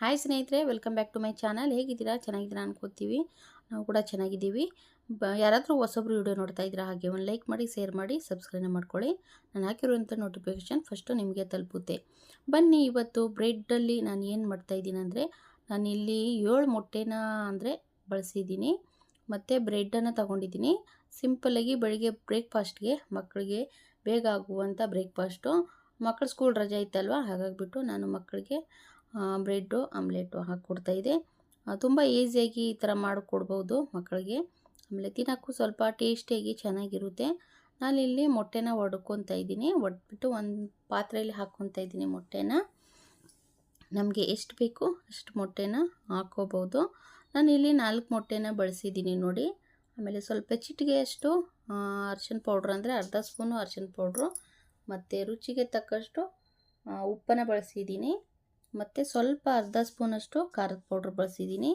Hi ಸ್ನೇಹಿತರೆ welcome back to my channel ಹೇಗಿದ್ದೀರಾ? ಚೆನ್ನಾಗಿದ್ದೀರಾ ಅನ್ಕೋತೀವಿ. ನಾವು ಕೂಡ ಚೆನ್ನಾಗಿದ್ದೀವಿ. ಬ, ಯಾರಾದರೂ ಹೊಸೊಬ್ರು ವಿಡಿಯೋ ನೋಡ್ತಾ ಇದ್ದೀರಾ ಹಾಗೆ ಒಂದು ಲೈಕ್ ಮಾಡಿ ಶೇರ್ ಮಾಡಿ ಸಬ್ಸ್ಕ್ರೈಬ್ ಮಾಡ್ಕೊಳ್ಳಿ. ನಾನು ಹಾಕಿರುವಂಥ ನೋಟಿಫಿಕೇಷನ್ ಫಸ್ಟು ನಿಮಗೆ ತಲುಪುತ್ತೆ. ಬನ್ನಿ, ಇವತ್ತು ಬ್ರೆಡ್ಡಲ್ಲಿ ನಾನು ಏನು ಮಾಡ್ತಾಯಿದ್ದೀನಿ ಅಂದರೆ ನಾನಿಲ್ಲಿ ಏಳು ಮೊಟ್ಟೆನ ಅಂದರೆ ಬಳಸಿದ್ದೀನಿ. ಮತ್ತು ಬ್ರೆಡ್ಡನ್ನು ತೊಗೊಂಡಿದ್ದೀನಿ. ಸಿಂಪಲ್ಲಾಗಿ ಬೆಳಿಗ್ಗೆ ಬ್ರೇಕ್ಫಾಸ್ಟ್ಗೆ ಮಕ್ಕಳಿಗೆ ಬೇಗ ಆಗುವಂಥ ಬ್ರೇಕ್ಫಾಸ್ಟು ಮಕ್ಕಳು ಸ್ಕೂಲ್ ರಜೆ ಇತ್ತಲ್ವ ಹಾಗಾಗಿಬಿಟ್ಟು ನಾನು ಮಕ್ಕಳಿಗೆ ಬ್ರೆಡ್ಡು, ಆಮ್ಲೆಟು ಇದೆ. ತುಂಬ ಈಸಿಯಾಗಿ ಈ ಥರ ಮಾಡಿಕೊಡ್ಬೋದು ಮಕ್ಕಳಿಗೆ. ಆಮೇಲೆ ತಿನ್ನೋಕ್ಕೂ ಸ್ವಲ್ಪ ಟೇಸ್ಟಿಯಾಗಿ ಚೆನ್ನಾಗಿರುತ್ತೆ. ನಾನಿಲ್ಲಿ ಮೊಟ್ಟೆನ ಒಡ್ಕೊತಾ ಇದ್ದೀನಿ. ಒಡ್ಬಿಟ್ಟು ಒಂದು ಪಾತ್ರೆಯಲ್ಲಿ ಹಾಕ್ಕೊತಾ ಇದ್ದೀನಿ ಮೊಟ್ಟೆನ. ನಮಗೆ ಎಷ್ಟು ಬೇಕು ಅಷ್ಟು ಮೊಟ್ಟೆನ ಹಾಕ್ಕೋಬೋದು ನಾನಿಲ್ಲಿ ನಾಲ್ಕು ಮೊಟ್ಟೆನ ಬಳಸಿದ್ದೀನಿ ನೋಡಿ. ಆಮೇಲೆ ಸ್ವಲ್ಪ ಚಿಟಿಗೆಯಷ್ಟು ಅರ್ಶಿನ ಪೌಡ್ರ್ ಅಂದರೆ ಅರ್ಧ ಸ್ಪೂನು ಅರ್ಶಿನ ಪೌಡ್ರು. ಮತ್ತು ರುಚಿಗೆ ತಕ್ಕಷ್ಟು ಉಪ್ಪನ್ನು ಬಳಸಿದ್ದೀನಿ. ಮತ್ತು ಸ್ವಲ್ಪ ಅರ್ಧ ಸ್ಪೂನಷ್ಟು ಖಾರದ ಪೌಡ್ರ್ ಬಳಸಿದ್ದೀನಿ.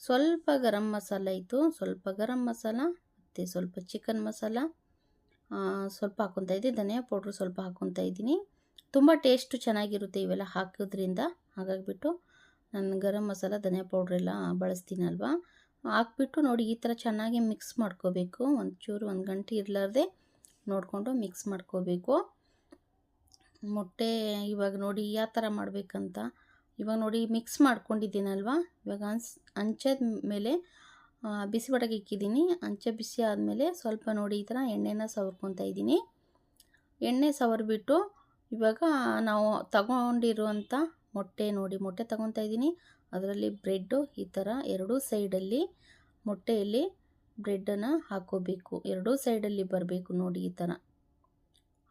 ಸ್ವಲ್ಪ ಗರಂ ಮಸಾಲ ಇತ್ತು. ಸ್ವಲ್ಪ ಗರಂ ಮಸಾಲ, ಮತ್ತು ಸ್ವಲ್ಪ ಚಿಕನ್ ಮಸಾಲ ಸ್ವಲ್ಪ ಹಾಕ್ಕೊತಾ ಇದ್ದೀನಿ. ಧನಿಯಾ ಪೌಡ್ರ್ ಸ್ವಲ್ಪ ಹಾಕ್ಕೊತಾ ಇದ್ದೀನಿ. ತುಂಬ ಟೇಸ್ಟು ಚೆನ್ನಾಗಿರುತ್ತೆ ಇವೆಲ್ಲ ಹಾಕೋದ್ರಿಂದ. ಹಾಗಾಗಿಬಿಟ್ಟು ನಾನು ಗರಂ ಮಸಾಲ, ಧನಿಯಾ ಪೌಡ್ರೆಲ್ಲ ಬಳಸ್ತೀನಲ್ವ? ಹಾಕ್ಬಿಟ್ಟು ನೋಡಿ, ಈ ಥರ ಚೆನ್ನಾಗಿ ಮಿಕ್ಸ್ ಮಾಡ್ಕೋಬೇಕು. ಒಂಚೂರು ಒಂದು ಗಂಟೆ ಇರಲಾರ್ದೆ ನೋಡಿಕೊಂಡು ಮಿಕ್ಸ್ ಮಾಡ್ಕೋಬೇಕು. ಮೊಟ್ಟೆ ಇವಾಗ ನೋಡಿ ಯಾವ ಥರ ಮಾಡಬೇಕಂತ. ಇವಾಗ ನೋಡಿ ಮಿಕ್ಸ್ ಮಾಡ್ಕೊಂಡಿದ್ದೀನಲ್ವ? ಇವಾಗ ಅನ್ಸ್ ಹಂಚದ ಮೇಲೆ ಬಿಸಿ ಬಡಗೆ ಇಕ್ಕಿದ್ದೀನಿ. ಅಂಚೆ ಬಿಸಿ ಆದಮೇಲೆ ಸ್ವಲ್ಪ ನೋಡಿ ಈ ಥರ ಎಣ್ಣೆನ ಸವರ್ಕೊತಾ ಇದ್ದೀನಿ. ಎಣ್ಣೆ ಸವರ್ಬಿಟ್ಟು ಇವಾಗ ನಾವು ತಗೊಂಡಿರುವಂಥ ಮೊಟ್ಟೆ ನೋಡಿ, ಮೊಟ್ಟೆ ತಗೊತಾ ಇದ್ದೀನಿ. ಅದರಲ್ಲಿ ಬ್ರೆಡ್ಡು ಈ ಥರ ಎರಡೂ ಸೈಡಲ್ಲಿ ಮೊಟ್ಟೆಯಲ್ಲಿ ಬ್ರೆಡ್ಡನ್ನು ಹಾಕೋಬೇಕು. ಎರಡೂ ಸೈಡಲ್ಲಿ ಬರಬೇಕು ನೋಡಿ ಈ ಥರ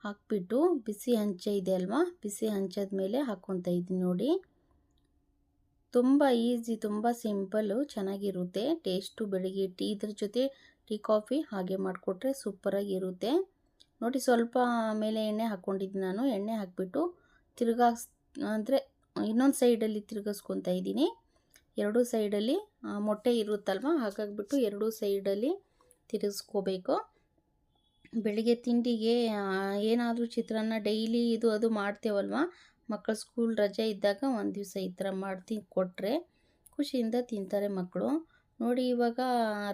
ಹಾಕ್ಬಿಟ್ಟು ಬಿಸಿ ಹಂಚೆ ಇದೆ ಅಲ್ವಾ? ಬಿಸಿ ಹಂಚದ ಮೇಲೆ ಹಾಕ್ಕೊತಾ ಇದ್ದೀನಿ ನೋಡಿ. ತುಂಬ ಈಸಿ, ತುಂಬ ಸಿಂಪಲ್ಲು, ಚೆನ್ನಾಗಿರುತ್ತೆ. ಟೇಸ್ಟು ಬೆಳಿಗ್ಗೆ ಟೀ ಇದ್ರ ಜೊತೆ ಟೀ, ಕಾಫಿ ಹಾಗೆ ಮಾಡಿಕೊಟ್ರೆ ಸೂಪರಾಗಿರುತ್ತೆ. ನೋಡಿ, ಸ್ವಲ್ಪ ಮೇಲೆ ಎಣ್ಣೆ ಹಾಕ್ಕೊಂಡಿದ್ದೀನಿ ನಾನು. ಎಣ್ಣೆ ಹಾಕಿಬಿಟ್ಟು ತಿರ್ಗಾಸ್ ಅಂದರೆ ಇನ್ನೊಂದು ಸೈಡಲ್ಲಿ ತಿರ್ಗಿಸ್ಕೊತಾ ಇದ್ದೀನಿ. ಎರಡೂ ಸೈಡಲ್ಲಿ ಮೊಟ್ಟೆ ಇರುತ್ತಲ್ವ? ಹಾಗಾಗಿಬಿಟ್ಟು ಎರಡೂ ಸೈಡಲ್ಲಿ ತಿರುಗಿಸ್ಕೋಬೇಕು. ಬೆಳಿಗ್ಗೆ ತಿಂಡಿಗೆ ಏನಾದರೂ ಚಿತ್ರಾನ್ನ ಡೈಲಿ ಇದು ಅದು ಮಾಡ್ತೇವಲ್ವ? ಮಕ್ಕಳು ಸ್ಕೂಲ್ ರಜೆ ಇದ್ದಾಗ ಒಂದು ದಿವಸ ಈ ಥರ ಮಾಡ್ತಿ ಕೊಟ್ಟರೆ ಖುಷಿಯಿಂದ ತಿಂತಾರೆ ಮಕ್ಕಳು ನೋಡಿ ಇವಾಗ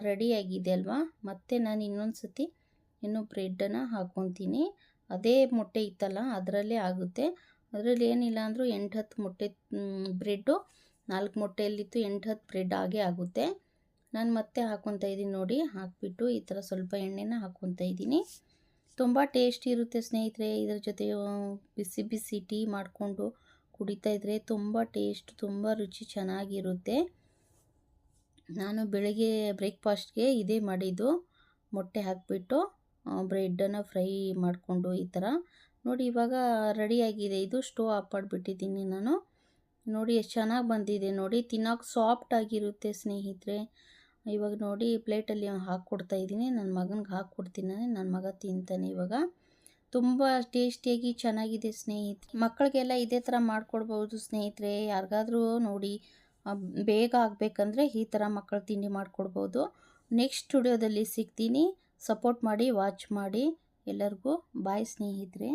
ರೆಡಿಯಾಗಿದೆ ಅಲ್ವಾ? ಮತ್ತೆ ನಾನು ಇನ್ನೊಂದು ಸತಿ ಇನ್ನೂ ಬ್ರೆಡ್ಡನ್ನು ಹಾಕ್ಕೊತೀನಿ ಅದೇ ಮೊಟ್ಟೆ ಇತ್ತಲ್ಲ, ಅದರಲ್ಲೇ ಆಗುತ್ತೆ. ಅದರಲ್ಲಿ ಏನಿಲ್ಲ ಅಂದರೂ ಎಂಟು ಹತ್ತು ಮೊಟ್ಟೆ ಬ್ರೆಡ್ಡು. ನಾಲ್ಕು ಮೊಟ್ಟೆಯಲ್ಲಿತ್ತು ಎಂಟು ಹತ್ತು ಬ್ರೆಡ್ ಆಗೇ ಆಗುತ್ತೆ. ನಾನು ಮತ್ತೆ ಹಾಕ್ಕೊತಾ ಇದ್ದೀನಿ ನೋಡಿ. ಹಾಕಿಬಿಟ್ಟು ಈ ಥರ ಸ್ವಲ್ಪ ಎಣ್ಣೆನ ಹಾಕ್ಕೊತಾ ಇದ್ದೀನಿ. ತುಂಬ ಟೇಸ್ಟಿ ಇರುತ್ತೆ ಸ್ನೇಹಿತರೆ. ಇದರ ಜೊತೆ ಬಿಸಿ ಬಿಸಿ ಟೀ ಮಾಡಿಕೊಂಡು ಕುಡಿತಾ ಇದ್ದರೆ ತುಂಬ ಟೇಸ್ಟ್, ತುಂಬ ರುಚಿ ಚೆನ್ನಾಗಿರುತ್ತೆ. ನಾನು ಬೆಳಗ್ಗೆ ಬ್ರೇಕ್ಫಾಸ್ಟ್ಗೆ ಇದೇ ಮಾಡಿದ್ದು. ಮೊಟ್ಟೆ ಹಾಕಿಬಿಟ್ಟು ಬ್ರೆಡ್ಡನ್ನು ಫ್ರೈ ಮಾಡಿಕೊಂಡು ಈ ಥರ. ನೋಡಿ ಇವಾಗ ರೆಡಿಯಾಗಿದೆ ಇದು ಸ್ಟೋವ್ ಆಫ್ ಮಾಡಿಬಿಟ್ಟಿದ್ದೀನಿ ನಾನು. ನೋಡಿ, ಎಷ್ಟು ಚೆನ್ನಾಗಿ ಬಂದಿದೆ ನೋಡಿ. ತಿನ್ನೋಕೆ ಸಾಫ್ಟ್ ಆಗಿರುತ್ತೆ ಸ್ನೇಹಿತರೆ. ಇವಾಗ ನೋಡಿ ಪ್ಲೇಟಲ್ಲಿ ಹಾಕ್ಕೊಡ್ತಾ ಇದ್ದೀನಿ. ನನ್ನ ಮಗನಿಗೆ ಹಾಕ್ಕೊಡ್ತೀನಿ ನನ್ನ ಮಗ ತಿಂತಾನೆ ಇವಾಗ. ತುಂಬ ಟೇಸ್ಟಿಯಾಗಿ ಚೆನ್ನಾಗಿದೆ ಸ್ನೇಹಿತರೆ. ಮಕ್ಕಳಿಗೆಲ್ಲ ಇದೇ ಥರ ಮಾಡಿಕೊಡ್ಬೋದು ಸ್ನೇಹಿತರೆ. ಯಾರಿಗಾದ್ರೂ ನೋಡಿ ಬೇಗ ಆಗಬೇಕಂದ್ರೆ ಈ ಥರ ಮಕ್ಕಳು ತಿಂಡಿ ಮಾಡಿಕೊಡ್ಬೋದು. ನೆಕ್ಸ್ಟ್ ಸ್ಟುಡಿಯೋದಲ್ಲಿ ಸಿಗ್ತೀನಿ. ಸಪೋರ್ಟ್ ಮಾಡಿ, ವಾಚ್ ಮಾಡಿ. ಎಲ್ಲರಿಗೂ ಬಾಯ್ ಸ್ನೇಹಿತರೆ.